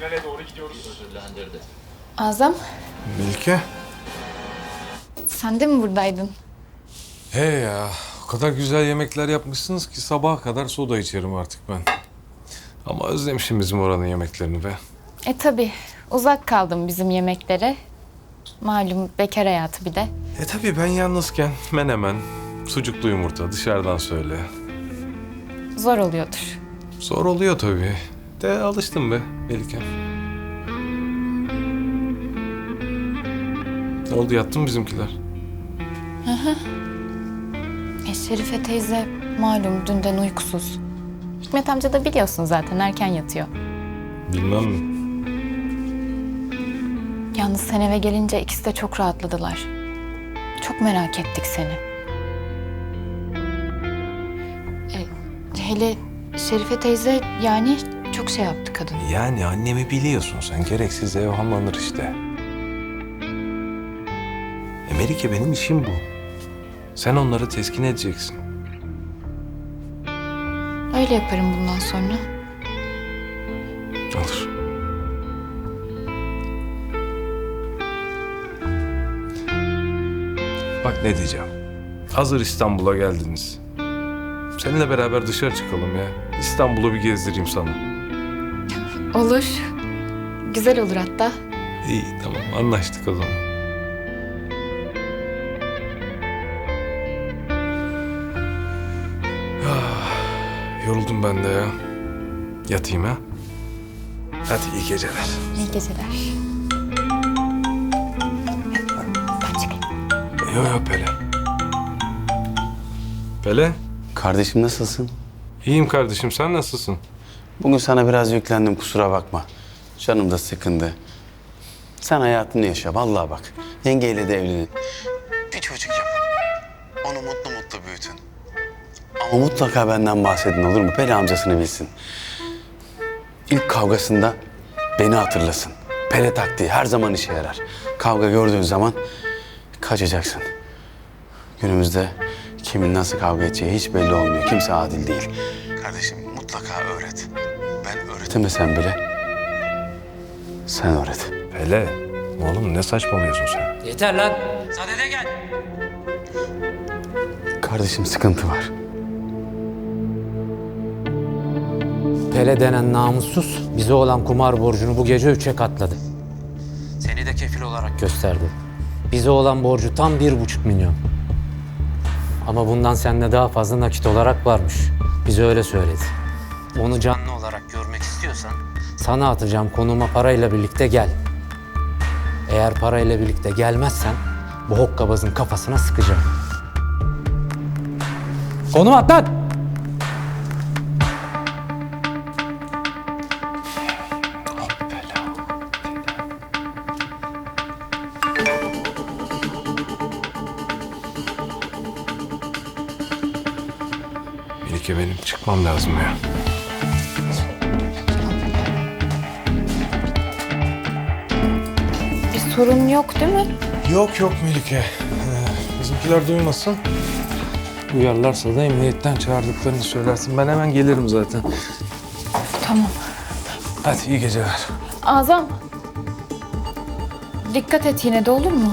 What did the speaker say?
finale doğru gidiyoruz. Ödüllendirdi. Azam, Melike. sen de mi buradaydın? He ya. O kadar güzel yemekler yapmışsınız ki sabaha kadar soda içerim artık ben. Ama özlemişim bizim oranın yemeklerini be. E tabi, uzak kaldım bizim yemeklere. Malum bekar hayatı bir de. E tabii ben yalnızken menemen, sucuklu yumurta dışarıdan söyle. Zor oluyordur. Zor oluyor tabii. De alıştım be Melike. Ne oldu yattı mı bizimkiler? E Şerife teyze malum dünden uykusuz. Hikmet amca da biliyorsun zaten erken yatıyor. Bilmem mi? Yalnız sen eve gelince ikisi de çok rahatladılar. Çok merak ettik seni. E, hele Şerife teyze yani çok şey yaptı kadın. Yani annemi biliyorsun sen. Gereksiz evhamlanır işte. E Melike benim işim bu. Sen onları teskin edeceksin. Öyle yaparım bundan sonra. Olur. Bak ne diyeceğim. Hazır İstanbul'a geldiniz. Seninle beraber dışarı çıkalım ya. İstanbul'u bir gezdireyim sana. Olur. Güzel olur hatta. İyi tamam anlaştık o zaman. Ah, yoruldum ben de ya. Yatayım ha. Hadi iyi geceler. İyi geceler. Ben çıkayım. Yo yo Pele. Pele. Kardeşim nasılsın? İyiyim kardeşim sen nasılsın? Bugün sana biraz yüklendim kusura bakma. Canım da sıkındı. Sen hayatını yaşa vallahi bak. Yengeyle de evlenin. Bir çocuk yapın. Onu mutlu mutlu büyütün. Ama mutlaka benden bahsedin olur mu? Peri amcasını bilsin. İlk kavgasında beni hatırlasın. Pele taktiği her zaman işe yarar. Kavga gördüğün zaman kaçacaksın. Günümüzde kimin nasıl kavga edeceği hiç belli olmuyor. Kimse adil değil. Kardeşim mutlaka öğret. Öğretemesem bile sen öğret. Pele. Oğlum ne saçmalıyorsun sen? Yeter lan. Sadede gel. Kardeşim sıkıntı var. Pele denen namussuz bize olan kumar borcunu bu gece üçe katladı. Seni de kefil olarak gösterdi. Bize olan borcu tam bir buçuk milyon. Ama bundan sende daha fazla nakit olarak varmış. Bize öyle söyledi. Onu canlı olarak istiyorsan sana atacağım konuma parayla birlikte gel. Eğer parayla birlikte gelmezsen bu hokkabazın kafasına sıkacağım. Konum at lan! Melike benim çıkmam lazım ya. Sorun yok değil mi? Yok yok Melike. Ee, bizimkiler duymasın. Duyarlarsa da emniyetten çağırdıklarını söylersin. Ben hemen gelirim zaten. Tamam. Hadi iyi geceler. Azam. Dikkat et yine de olur mu?